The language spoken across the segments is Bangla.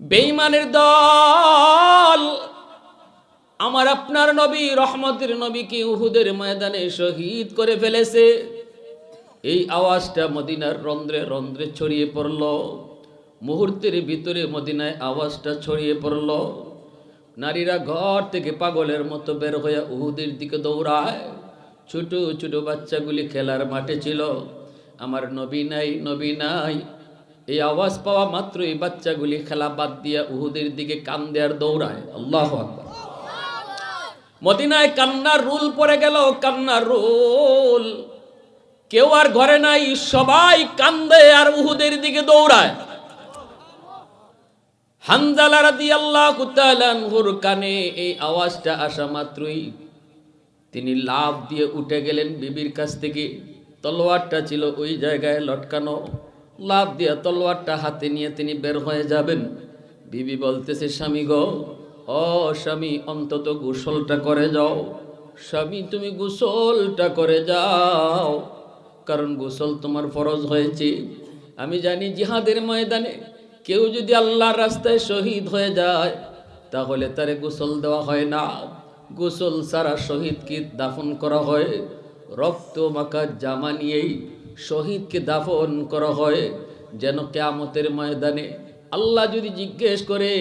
বেঈমানের দল। আমার আপনার নবী, রহমতের নবীকে উহুদের ময়দানে শহীদ করে ফেলেছে। এই আওয়াজটা মদিনার রন্ধ্রে রন্ধ্রে ছড়িয়ে পড়ল। মুহূর্তের ভিতরে মদিনায় আওয়াজটা ছড়িয়ে পড়ল। নারীরা ঘর থেকে পাগলের মতো বের হয়ে উহুদের দিকে দৌড়ায়। ছোট ছোট বাচ্চাগুলি খেলার মাঠে ছিল। আমার নবী নাই নবী নাই। এই আওয়াজ পাওয়া মাত্রই বাচ্চাগুলি খেলা বাদ দিয়া উহুদের দিকে কান দেয়ার দৌড়ায়। আল্লাহ মদিনায় কান্নার রুল পড়ে গেল, কান্নার রুল। কেউ আর ঘরে নাই, সবাই কান্দে আর উহুদের দিকে দৌড়ায়। হানজালা রাদিয়াল্লাহু তাআলা আনহুর কানে এই আওয়াজটা আসা মাত্রই তিনি লাভ দিয়ে উঠে গেলেন বিবির কাছ থেকে। তলোয়ারটা ছিল ওই জায়গায় লটকানো। লাভ দিয়ে তলোয়ারটা হাতে নিয়ে তিনি বের হয়ে যাবেন। বিবি বলতেছে, স্বামী গো ও স্বামী, অন্তত গোসলটা করে যাও। স্বামী, তুমি গোসলটা করে যাও। কারণ গোসল তোমার ফরজ হয়েছে। আমি জানি জিহাদের ময়দানে কেউ যদি আল্লাহর রাস্তায় শহীদ হয়ে যায়, তাহলে তারে গোসল দেওয়া হয় না। গোসল সারা শহীদকে দাফন করা হয়। রক্ত, মাখা, জামা নিয়েই শহীদকে দাফন করা হয় যেন কেয়ামতের ময়দানে। আল্লাহ যদি জিজ্ঞেস করে,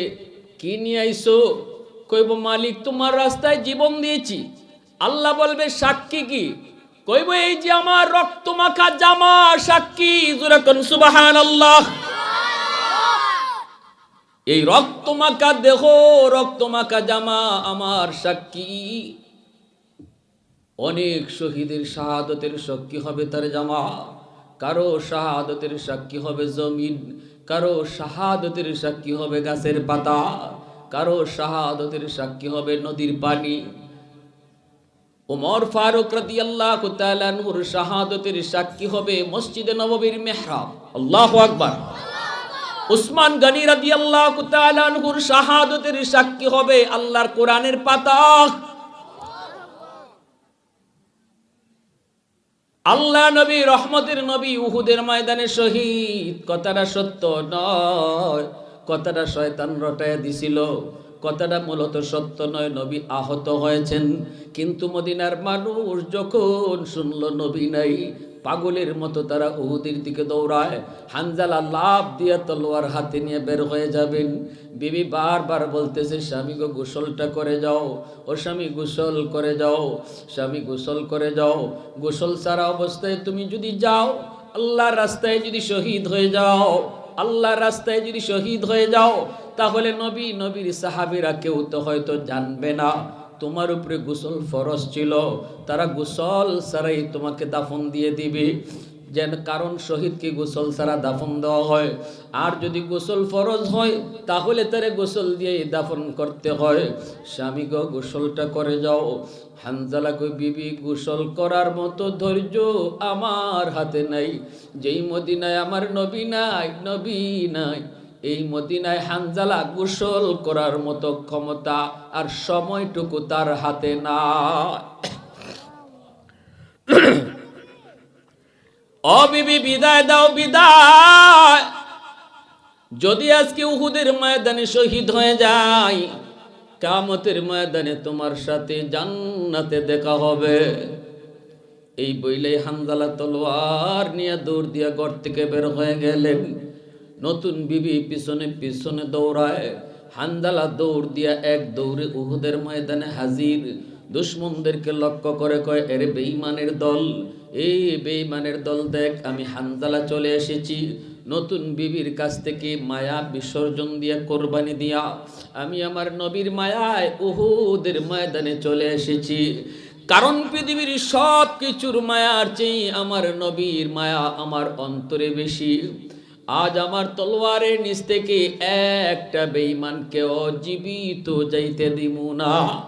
কি নিয়ে আইসো? কইব, মালিক, তোমার রাস্তায় জীবন দিয়েছি। আল্লাহ বলবে, সাক্ষী কি? কইব, এই যে আমার রক্ত মাখা জামা, সাক্ষী। সুবাহান আল্লাহ এই রক্তমাখা দেহ রক্তমাখা জামা আমার সাক্ষী। অনেক শহীদের শাহাদতের সাক্ষী হবে তার জামা। কারও শাহাদতের সাক্ষী হবে জমিন, কারও শাহাদতের সাক্ষী হবে গাছের পাতা, কারও শাহাদতের সাক্ষী হবে নদীর পানি। ওমর ফারুক রাদিয়াল্লাহু তাআলা আনহুর শাহাদতের সাক্ষী হবে মসজিদে নববীর মেহরাব। আল্লাহু আকবার। উসমান গনি রাদিয়াল্লাহু তাআলা আনহুর শাহাদতের সাক্ষী হবে আল্লাহর কোরআনের পাতা। আল্লাহ নবী, রহমতের নবী উহুদের ময়দানে শহীদ। কথাটা সত্য নয়, কথাটা শয়তান রটায় দিছিল। কথাটা মূলত সত্য নয়, নবী আহত হয়েছেন। কিন্তু মদিনার মানুষ যখন শুনল নবী নাই পাগলের মতো তারা উহুদের দিকে দৌড়ায়। হানজালা লাভ দিয়ে তলোয়ার হাতে নিয়ে বের হয়ে যাবেন। বিবি বারবার বলতেছে, স্বামী গো, গোসলটা করে যাও। ও স্বামী, গোসল করে যাও। স্বামী, গোসল করে যাও। গোসল ছাড়া অবস্থায় তুমি যদি যাও, আল্লাহর রাস্তায় যদি শহীদ হয়ে যাও, আল্লাহর রাস্তায় যদি শহীদ হয়ে যাও, তাহলে নবী, নবীর সাহাবিরা কেউ তো হয়তো জানবে না। তোমার উপরে গোসল ফরজ ছিল, তারা গোসল সারাই তোমাকে দাফন দিয়ে দিবে। যেন কারণ শহীদকে গোসল সারা দাফন দেওয়া হয়। আর যদি গোসল ফরজ হয়, তাহলে তারে গোসল দিয়ে দাফন করতে হয়। স্বামী গো, গোসলটা করে যাও। হানজালা কই বিবি, গোসল করার মতো ধৈর্য আমার হাতে নাই। যেই মদিনায় আমার নবী নাই নবী নাই। এই মদিনায় হানজালা গোসল করার মতো ক্ষমতা আর সময়টুকু তার হাতে না অবিবি বিদায় দাও, বিদায়। যদি আজকে উহুদের ময়দানে শহীদ হয়ে যায় কামতের ময়দানে তোমার সাথে জান্নাতে দেখা হবে। এই বইলে হানজালা তলোয়ার নিয়ে দৌড় দিয়া ঘর থেকে বের হয়ে গেলেন। নতুন বিবি পিছনে পিছনে দৌড়ায়। হানজালা দৌড় দিয়া এক দৌড়ে উহুদের ময়দানে হাজির। দুশ্মনদেরকে লক্ষ্য করে কয়, এর বেঈমানের দল, এই বেইমানের দল দেখ, আমি হান্দালা চলে এসেছি। নতুন বিবির কাছ থেকে মায়া বিসর্জন দিয়া কোরবানি দিয়া। আমি আমার নবীর মায়ায় উহুদের ময়দানে চলে এসেছি। কারণ পৃথিবীর সব কিছুর মায়ার চেয়ে আমার নবীর মায়া আমার অন্তরে বেশি। আজ আমার তলোয়ারের নিচ থেকে একটা বেঈমানকে জীবিত যাইতে দিব না।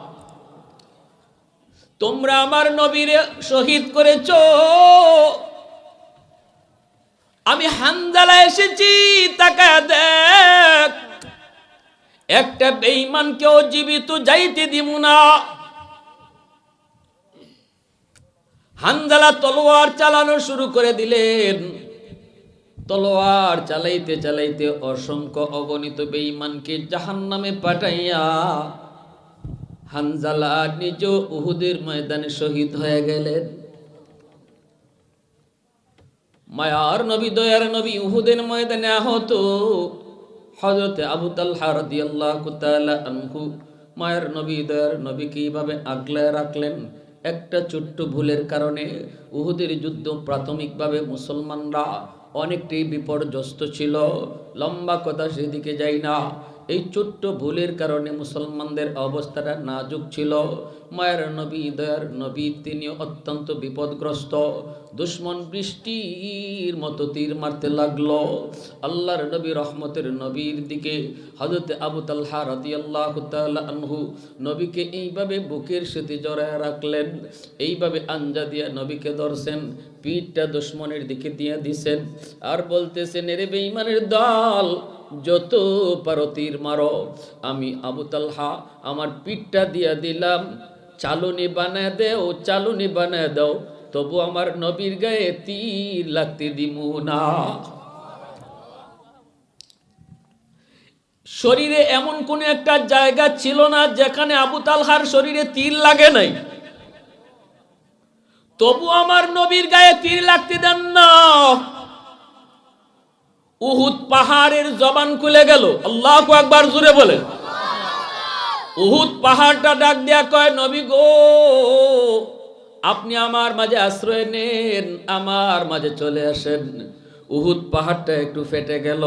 তোমরা আমার নবীরে শহীদ করেছ। আমি হানজালা এসেছি, তাকা দেখ। একটা বেঈমানকেও জীবিত যাইতে দিব না। হানজালা তলোয়ার চালানো শুরু করে দিলেন। তলোয়ার চালাইতে চালাইতে অসংখ্য অগণিত বেঈমানকে জাহান্নামে পাঠাইয়া হানজালা নিজ উহুদের ময়দানে শহীদ হয়ে গেলেন। মায়ার নবী, দয়ার নবী উহুদের ময়দানে আহত হজরতে আবু তালহা রাদিয়াল্লাহু তাআলা আনহু। মায়ের নবী, দয়ার নবী কীভাবে আগলায় রাখলেন? একটা ছোট্ট ভুলের কারণে উহুদের যুদ্ধ প্রাথমিকভাবে মুসলমানরা অনেকটাই বিপর্যস্ত ছিল। লম্বা কথা সেদিকে যাই না। এই ছোট্ট ভুলের কারণে মুসলমানদের অবস্থাটা নাজুক ছিল। মায়ের নবী, দয়ার নবী তিনি অত্যন্ত বিপদগ্রস্ত। দুশ্মন বৃষ্টির মতো তীর মারতে লাগল। আল্লাহর নবী রহমতের নবীর দিকে হজরত আবু তালহা রাদিয়াল্লাহু তাআলা আনহু নবীকে এইভাবে বুকের সাথে জড়ায় রাখলেন। এইভাবে আঞ্জা দিয়া নবীকে ধরছেন। পিঠটা দুশ্মনের দিকে দিয়ে দিছেন আর বলতেছেন, এরে বেঈমানের দল, যত পারো তীর মারো। আমি আবু তালহা আমার পিঠটা দিয়া দিলাম, চালুনি বানায় দেও, চালুনি বানায় দাও, তবু আমার নবীর গায়ে তীর লাগতে দিমু না। শরীরে এমন কোন একটা জায়গা ছিল না যেখানে আবু তালহার শরীরে তীর লাগে নাই। তবু আমার নবীর গায়ে তীর লাগতে দেন না। উহুদ পাহাড়ের জবান খুলে গেল। আল্লাহ একবার জুড়ে বলে। উহুদ পাহাড়টা ডাক দেয়া কয়, নবী গো, আপনি আমার মাঝে আশ্রয় নেন, আমার মাঝে চলে আসেন। উহুদ পাহাড়টা একটু ফেটে গেল।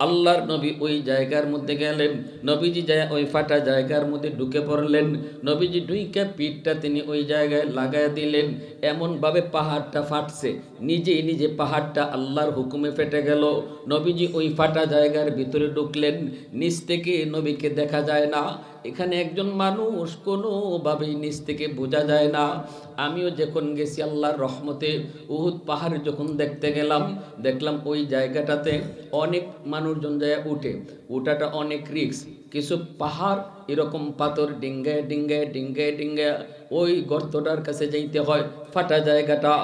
আল্লাহর নবী ওই জায়গার মধ্যে গেলেন, নবীজি যায় ওই ফাটা জায়গার মধ্যে ঢুকে পড়লেন, নবীজি ঢুইকে পিঠটা তিনি ওই জায়গায় লাগায় দিলেন, এমনভাবে পাহাড়টা ফাটছে নিজেই নিজে পাহাড়টা আল্লাহর হুকুমে ফেটে গেল, নবীজি ওই ফাটা জায়গার ভিতরে ঢুকলেন, নিচ থেকে নবীকে দেখা যায় না এখানে একজন মানুষ কোনোভাবেই নিচ থেকে বোঝা যায় না। আমিও যখন গেছি আল্লাহর রহমতে, উহুদ পাহাড় যখন দেখতে গেলাম, দেখলাম ওই জায়গাটাতে অনেক মানুষজন যায় উঠে। ওটাটা অনেক রিক্স কিছু পাহাড় এরকম পাথর ডিঙ্গায় ডিঙ্গায় ডিঙ্গায় ডিঙ্গে ওই গর্তটার কাছে যাইতে হয়, ফাটা জায়গাটা।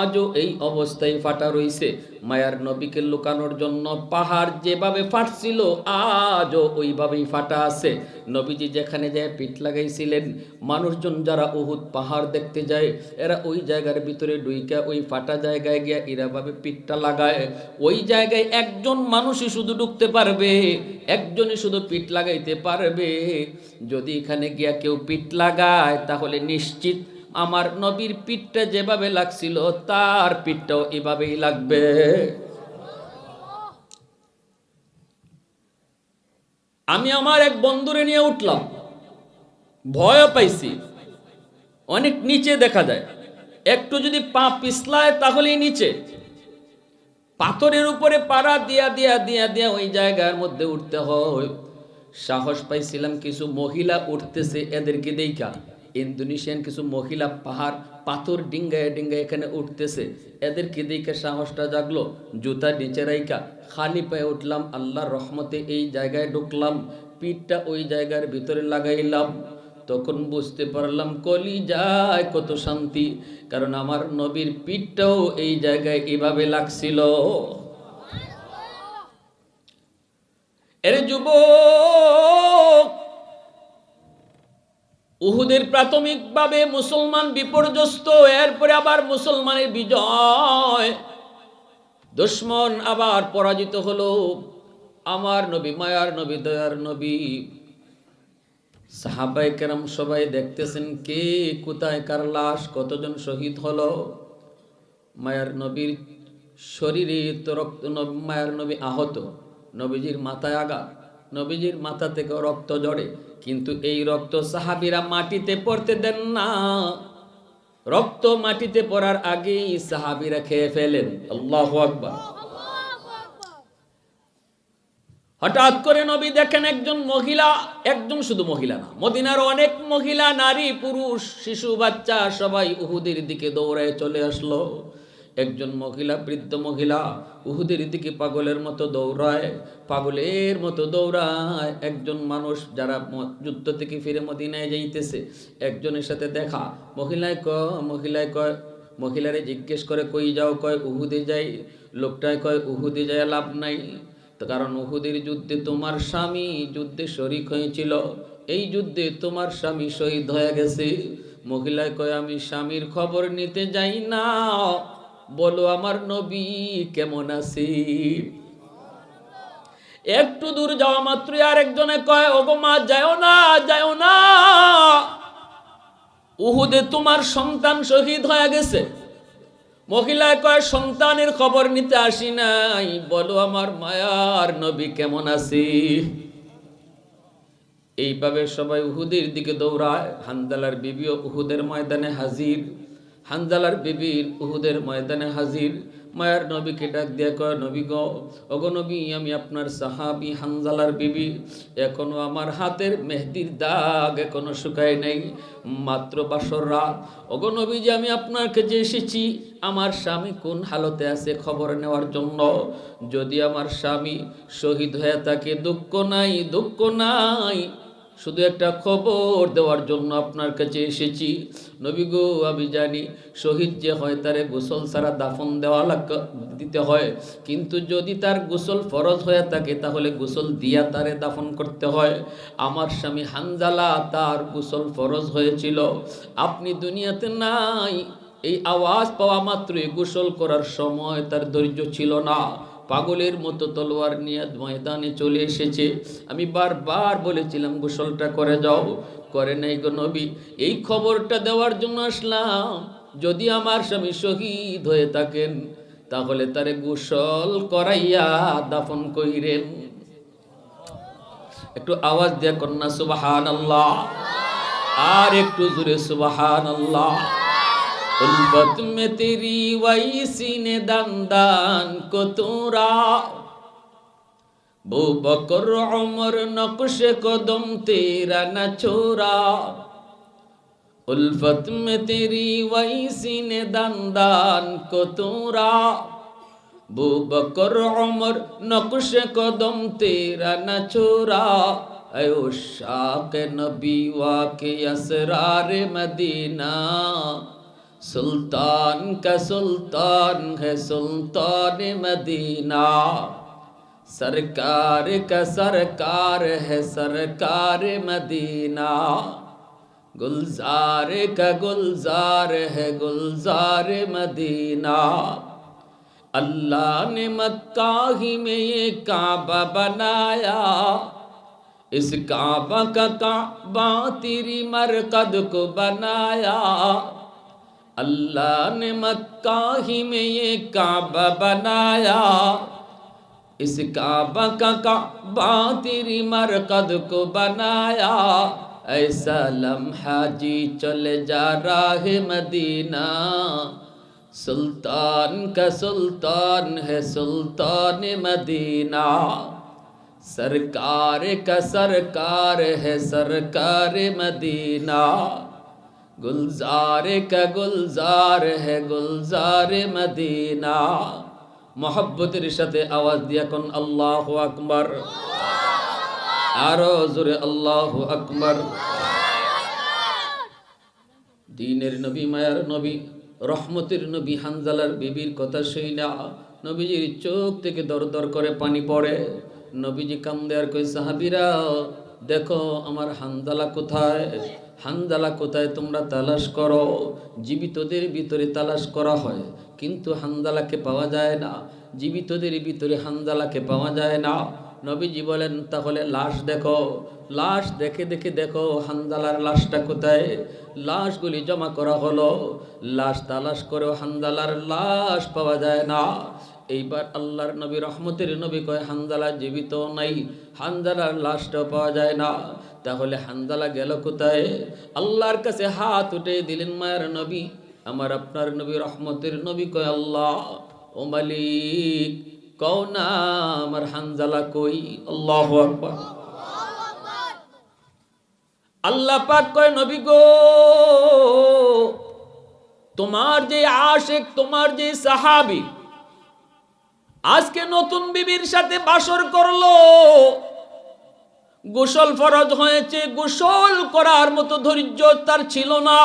আজও এই অবস্থায় ফাটা রইছে। মায়ার নবীকে লুকানোর জন্য পাহাড় যেভাবে ফাটছিল, আজও ওইভাবেই ফাটা আছে। নবীজি যেখানে যায় পিঠ লাগাইছিলেন। মানুষজন যারা উহুদ পাহাড় দেখতে যায়, এরা ওই জায়গার ভিতরে ডুইকা ওই ফাটা জায়গায় গিয়া এরাভাবে পিঠটা লাগায়। ওই জায়গায় একজন মানুষই শুধু ঢুকতে পারবে, একজনই শুধু পিঠ লাগাইতে পারবে। যদি এখানে গিয়া কেউ পিঠ লাগায়, তাহলে নিশ্চিত আমার নবীর পিঠটা যেভাবে লাগছিল, তার পিঠটাও এভাবেই লাগবে। আমি আমার এক বন্ধুরে নিয়ে উঠলাম। ভয় পাইছি। অনেক নিচে দেখা যায়। একটু যদি পা পিছলায় তাহলেই নিচে। পাথরের উপরে পাড়া দিয়া দিয়া দিয়া দিয়া ওই জায়গার মধ্যে উঠতে হয়। সাহস পাইছিলাম কিছু মহিলা উঠতেছে এদেরকে দেখা। ইন্দোনেশিয়ান কিছু মহিলা পাহাড়, পাথর ডিঙ্গায় ডিঙ্গায় এখানে উঠতেছে। এদেরকে দেখে সাহসটা জাগলো? জুতা নিচে রাইকা খালি পায়ে উঠলাম, আল্লাহর রহমতে এই জায়গায় ঢুকলাম, পিঠটা ওই জায়গার ভিতরে লাগাইলাম। তখন বুঝতে পারলাম কলি যায় কত শান্তি, কারণ আমার নবীর পিঠটাও এই জায়গায় এভাবে লাগছিল। এর যুবক উহুদের প্রাথমিকভাবে মুসলমান বিপর্যস্ত, এরপরে আবার মুসলমানের বিজয়। দুশ্মন আবার পরাজিত হলো আমার নবী, মায়ার নবী, দয়ার নবী। সাহাবাই কেরাম সবাই দেখতেছেন কে, কোথায়, কার লাশ, কতজন শহীদ হলো। মায়ার নবীর শরীরে তো রক্ত, মায়ার নবী আহত, নবীজির মাথায় আঘাত। নবীজির মাথা থেকে রক্ত জড়ে কিন্তু এই রক্ত সাহাবিরা মাটিতে পড়তে দেন না। রক্ত মাটিতে পড়ার আগেই সাহাবিরা খেয়ে ফেলেন। আল্লাহ আকবার। হঠাৎ করে নবী দেখেন একজন মহিলা, একজন শুধু মহিলা না, মদিনার অনেক মহিলা, নারী, পুরুষ, শিশু, বাচ্চা সবাই উহুদের দিকে দৌড়ায় চলে আসলো। একজন মহিলা, বৃদ্ধ মহিলা উহুদের দিকে পাগলের মতো দৌড়ায়, পাগলের মতো দৌড়ায়। একজন মানুষ যারা যুদ্ধ থেকে ফিরে মদিনায় যাইতেছে, একজনের সাথে দেখা। মহিলায় ক মহিলায় কয়, মহিলারে জিজ্ঞেস করে, কই যাও? কয়, উহুদে যাই। লোকটায় কয়, উহুদে যায় লাভ নাই। তো কারণ উহুদের যুদ্ধে তোমার স্বামী যুদ্ধে শরিক হয়েছিল। এই যুদ্ধে তোমার স্বামী শহীদ হয়ে গেছে। মহিলায় কয়, আমি স্বামীর খবর নিতে যাই না। বলো, আমার নবী কেমন আছি? একটু দূর যাওয়া মাত্রই আরেকজনে কয়, ওগো মা যাও না যাও না। উহুদে তোমার সন্তান শহীদ হয়ে গেছে। মহিলায় কয়, সন্তানের খবর নিতে আসি নাই। বলো, আমার মায়ার নবী কেমন আছি? এইভাবে সবাই উহুদের দিকে দৌড়ায়। হান্দালার বিবিও উহুদের ময়দানে হাজির। হানজালার বিবির উহুদের ময়দানে হাজির। মায়ার নবীকে ডাক দিয়া কয়, নবী গ অগ নবী, আমি আপনার সাহাবি হানজালার বিবি। এখনও আমার হাতের মেহেদির দাগ এখনও শুকায় নাই। মাত্র বাসর রাত। অগ নবী যে আমি আপনার কাছে এসেছি, আমার স্বামী কোন হালতে আছে খবর নেওয়ার জন্য? যদি আমার স্বামী শহীদ হয়ে থাকে, দুঃখ নাই দুঃখ নাই। শুধু একটা খবর দেওয়ার জন্য আপনার কাছে এসেছি। নবী গো, আমি জানি শহীদ যে হয় তারে গোসল ছাড়া দাফন দেওয়া দিতে হয়। কিন্তু যদি তার গোসল ফরজ হয়ে থাকে, তাহলে গোসল দিয়া তারে দাফন করতে হয়। আমার স্বামী হানজালা তার গোসল ফরজ হয়েছিল। আপনি দুনিয়াতে নাই, এই আওয়াজ পাওয়া মাত্রই গোসল করার সময় তার ধৈর্য ছিল না। পাগলের মতো তলোয়ার নিয়ে ময়দানে চলে এসেছে। আমি বারবার বলেছিলাম, গোসলটা করে যাও। করে নাই গো নবী, এই খবরটা দেওয়ার জন্য আসলাম। যদি আমার স্বামী শহীদ হয়ে থাকেন, তাহলে তারে গোসল করাইয়া দাফন কইরেন। একটু আওয়াজ দিয়া কন্যা সুবাহান আল্লাহ আর একটু জোরে সুবাহান আল্লাহ उल्फत में तेरी वैसी ने दंदान को तोरा बो बकर उमर नक्श कदम तेरा न छोरा उल्फत में तेरी वैसी ने दंदान को तोरा बो बकर उमर नक्श कदम तेरा न छोरा अयो शाक नबी वाके असरार मदीना सुल्तान का सुल्तान है, सुल्तान मदीना। सरकार का सरकार है, सरकार मदीना। गुलजार का गुलजार है, गुलजार मदीना। अल्लाह ने मक्का ही में ये काबा बनाया। इस काबा का काबा तेरी मरकद को बनाया। اللہ نے مکہ ہی میں یہ کعبہ بنایا۔ اس کعبہ کا کعبہ تیری مرقد کو بنایا۔ ایسا لمحہ جی چلے جا راہ مدینہ۔ سلطان کا سلطان ہے سلطان مدینہ۔ سرکار کا سرکار ہے سرکار مدینہ۔ गुलजार का गुलजार है गुलजार मदीना মোহাব্বতের সাথে আওয়াজ দিয়া কোন আল্লাহ আকবার আরো জোরে আল্লাহ আকবার দিনের নবী মায়ার নবী রহমতের নবী হানজালার বিবির কথা শুইনা নবীজির চোখ থেকে দর দর করে পানি পড়ে নবীজি কান্দে আর কই সাহাবিরা দেখো আমার হানজালা কোথায় হানজালা কোথায় তোমরা তালাশ করো? জীবিতদের ভিতরে তালাশ করা হয়, কিন্তু হানজালাকে পাওয়া যায় না। জীবিতদের ভিতরে হানজালাকে পাওয়া যায় না। নবীজি বলেন, তাহলে লাশ দেখো। লাশ দেখে দেখে দেখো হানজালার লাশটা কোথায়? লাশগুলি জমা করা হলো। লাশ তালাশ করেও হানজালার লাশ পাওয়া যায় না। এইবার আল্লাহর নবী, রহমতের নবী কয় হানজালা জীবিত নাই। হানজালার লাশটাও পাওয়া যায় না। তাহলে হানজালা গেল কোথায়? আল্লাহর কাছে হাত উঠে দিলেন, মায়ের নবী, আমার আপনার নবী রহমতের নবী কয় আল্লাহ। ও মালিক, কও না, আমার হানজালা কই? আল্লাহ আল্লাহ পাক কয়, নবী গো, তোমার যে আশেক, তোমার যে সাহাবি, আজকে নতুন বিবির সাথে বাসর করল। গোসল ফরজ হয়েছে, গোসল করার মতো ধৈর্য তার ছিল না।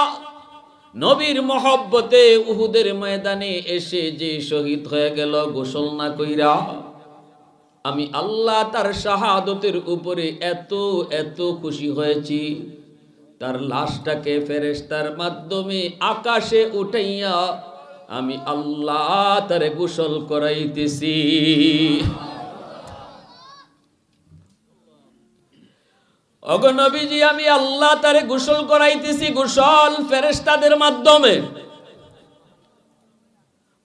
নবীর মহব্বতে উহুদের ময়দানে এসে যে শহীদ হয়ে গেল, গোসল না কইরা, আমি আল্লাহ তার শাহাদতের উপরে এত এত খুশি হয়েছি। তার লাশটাকে ফেরেশতার মাধ্যমে আকাশে উঠাইয়া আমি আল্লাহ তারে গোসল করাইতেছি। অগনবীজি আমি আল্লাহ তারে গোসল করাইতেছি গোসল ফেরেশতাদের মাধ্যমে।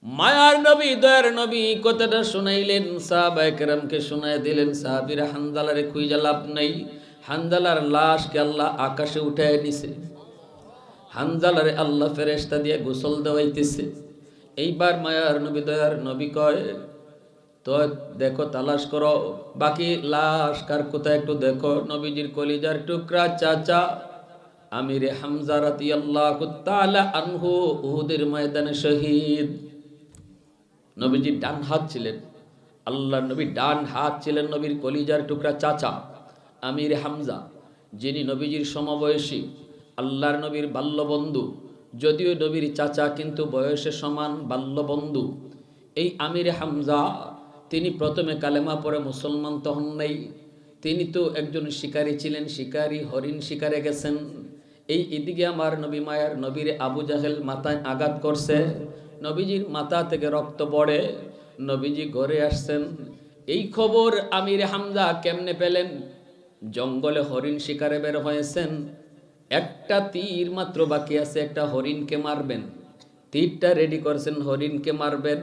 মায়ার নবী, দয়ার নবী, কথাটা শুনাইলেন সাহাবা একরামকে শুনাই দিলেন, সাহাবিরা হানজালারে খুঁজে লাভ নেই। হানজালার লাশকে আল্লাহ আকাশে উঠায় নিছে। হানজালারে আল্লাহ ফেরেস্তা দিয়ে গোসল দেওয়াইতেছে। এইবার মায়ার নবী, দয়ার নবী কয় তো দেখো তালাশ করো। বাকি লাশ কার কোথায় একটু দেখো। নবীজির কলিজার টুকরা চাচা আমিরে হামজা রাদিয়াল্লাহু তাআলা আনহু উহুদের ময়দানে শহীদ। নবীজির ডান হাত ছিলেন। আল্লাহ নবী ডান হাত ছিলেন নবীর কলিজার টুকরা চাচা আমির হামজা, যিনি নবীজির সমবয়সী, আল্লাহর নবীর বাল্যবন্ধু। যদিও নবীর চাচা কিন্তু বয়সে সমান বাল্যবন্ধু। এই আমির হামজা তিনি প্রথমে কালেমা পরে মুসলমান তো হন নাই। তিনি তো একজন শিকারী ছিলেন, শিকারী, হরিণ শিকারে গেছেন। এই এদিকে আমার নবী মায়ার নবীর আবু জাহেল মাথায় আঘাত করছে। নবীজির মাথা থেকে রক্ত পড়ে। নবীজি ঘরে আসছেন। এই খবর আমির হামজা কেমনে পেলেন? জঙ্গলে হরিণ শিকারে বের হয়েছেন। একটা তীর মাত্র বাকি আছে, একটা হরিণকে মারবেন। তীরটা রেডি করছেন, হরিণকে মারবেন।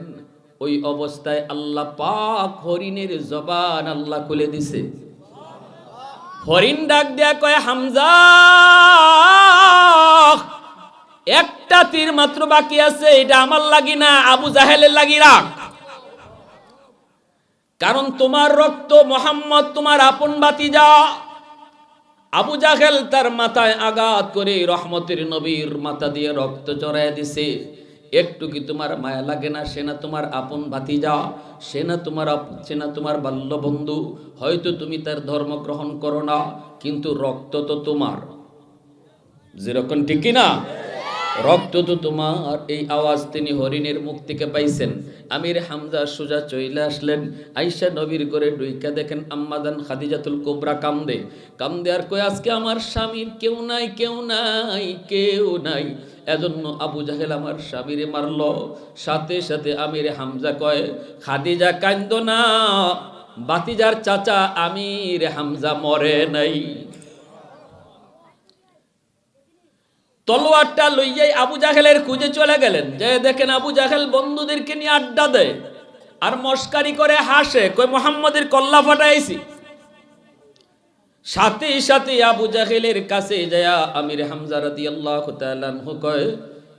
ওই অবস্থায় আল্লাহ পাক হরিণের জবান আল্লাহ খুলে দিছে। হরিণ ডাক দেয়া কয়, হামজা, একটা তীর মাত্র বাকি আছে, এটা আমার লাগি না, আবু জাহেলের লাগি রাখ। কারণ তোমার রক্ত মোহাম্মদ, তোমার আপন বাতি যা। আবু জাহেল তার মাথায় আঘাত করে রহমতের নবীর মাথা দিয়ে রক্ত চড়াই দিছে। একটু কি তোমার মায়া লাগে না? সে না তোমার আপন ভাতিজা, সে না তোমার সে না তোমার বাল্য বন্ধু হয়তো তুমি তার ধর্ম গ্রহণ করো না, কিন্তু রক্ত তো তোমার। যেরকম ঠিক না রক্ত তো তোমার, এই আওয়াজ তিনি হরিণের মুখ থেকে পাইছেন। আমির হামজা সুজা চইলে আসলেন। আইসা নবীর করে ডুইকা দেখেন আম্মাদান খাদিজাতুল কোবরা কামদে কামদে আর কই আজকে আমার স্বামীর কেউ নাই কেউ নাই কেউ নাই। এজন্য আবু জাহেল আমার স্বামীরে মারল। সাথে সাথে আমির হামজা কয়, খাদিজা কান্দ না, বাতিজার চাচা আমির হামজা মরে নাই। তলোয়ারটা লইয়াই আবু জাহেলের খুঁজে চলে গেলেন। যে দেখেন আবু জাহেল বন্ধুদেরকে নিয়ে আড্ডা দেয়, আর মস্কারি করে হাসে কই মোহাম্মদের কল্লা ফাটাইছি। সাথে সাথে আবু জাহেলের কাছে যায়া আমির হামজা রাদি আল্লাহ কয়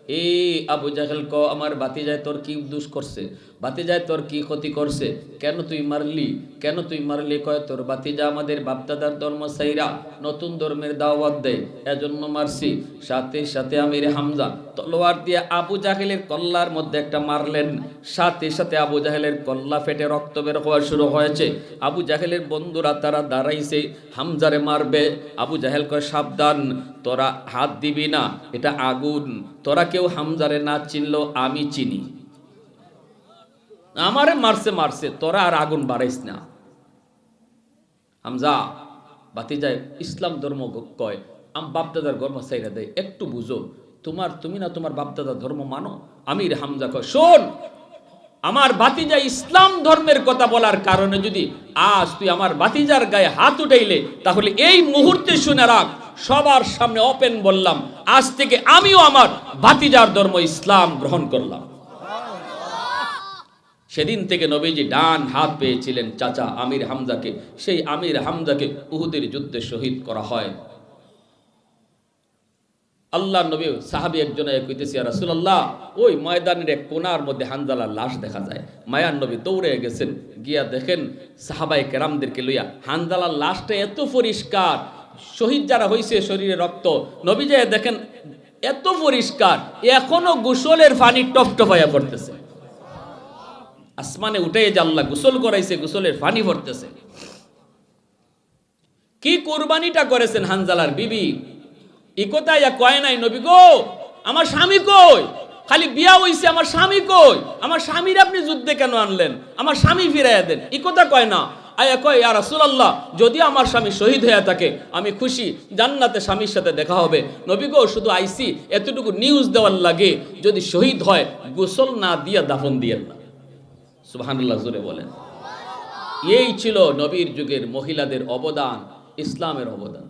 এই আবু জাহেল ক, আমার বাতি যায় তোর কি দুষ করছে? বাতিজায় তোর কি ক্ষতি করছে? কেন তুই মারলি? কেন তুই মারলি? কয় তোর? বাতিজা আমাদের বাপদাদার ধর্ম সাইরা নতুন ধর্মের দাওয়াত দেয়, এজন্য মারছি। সাথে সাথে আমির হামজা তলোয়ার দিয়ে আবু জাহেলের কল্লার মধ্যে একটা মারলেন। সাথে সাথে আবু জাহেলের কল্লা ফেটে রক্ত বের হওয়া শুরু হয়েছে। আবু জাহেলের বন্ধুরা তারা দাঁড়াইছে, হামজারে মারবে। আবু জাহেল কয়, সাবধান, তোরা হাত দিবি না, এটা আগুন। তোরা কেউ হামজারে না চিনলেও আমি চিনি। আমারে মারছে মারছে, তোরা আর আগুন বাড়াইস না। হামজা বাতি যায় ইসলাম ধর্ম কয়, আম বাপদাদার গর্ম সাইরা দেয়, একটু বুঝো, তোমার, তুমি না তোমার বাপদাদার ধর্ম মানো? আমির হামজা কয়, শোন, আমার বাতিজা ইসলাম ধর্মের কথা বলার কারণে যদি আজ তুই আমার বাতিজার গায়ে হাত উঠাইলে, তাহলে এই মুহূর্তে শুনে রাখ, সবার সামনে ওপেন বললাম, আজ থেকে আমিও আমার বাতিজার ধর্ম ইসলাম গ্রহণ করলাম। সেদিন থেকে নবীজি ডান হাত পেয়েছিলেন চাচা আমির হামজাকে। সেই আমির হামজাকে উহুদের যুদ্ধে শহীদ করা হয়। আল্লাহ নবী সাহাবি একজন কইতেছি রাসূলুল্লাহ, ওই ময়দানের এক কোনার মধ্যে হানজালার লাশ দেখা যায়। মায়ার নবী দৌড়ে গেছেন, গিয়া দেখেন সাহাবাই কেরামদেরকে লইয়া হানজালার লাশটা এত পরিষ্কার, শহীদ যারা হইছে শরীরে রক্ত, নবী যায় দেখেন এত পরিষ্কার, এখনও গোসলের পানি টপ টপাইয়া পড়তেছে। আসমানে উঠে যে আল্লাহ গোসল করাইছে, গোসলের পানি ভরতেছে। কি কুরবানিটা করেছেন হানজালার বিবি? ইকোতা ইয়া কয় নাই, নবী গো, আমার স্বামী কই? খালি বিয়া হইছে, আমার স্বামী কই? আমার স্বামীর আপনি যুদ্ধে কেন আনলেন? আমার স্বামী ফিরাইয়া দেন। এই কথা কয় না। আয়া কয়, ইয়া রাসূলুল্লাহ, যদি আমার স্বামী শহীদ হয়ে থাকে, আমি খুশি, জান্নাতে স্বামীর সাথে দেখা হবে। নবী গো, শুধু আইসি, এতটুকু নিউজ দেওয়ার লাগে, যদি শহীদ হয়, গোসল না দিয়া দাফন দিয়েন না। সুবহানাল্লাহ জোরে বলেন। এই ছিল নবীর যুগের মহিলাদের অবদান ইসলামের অবদান।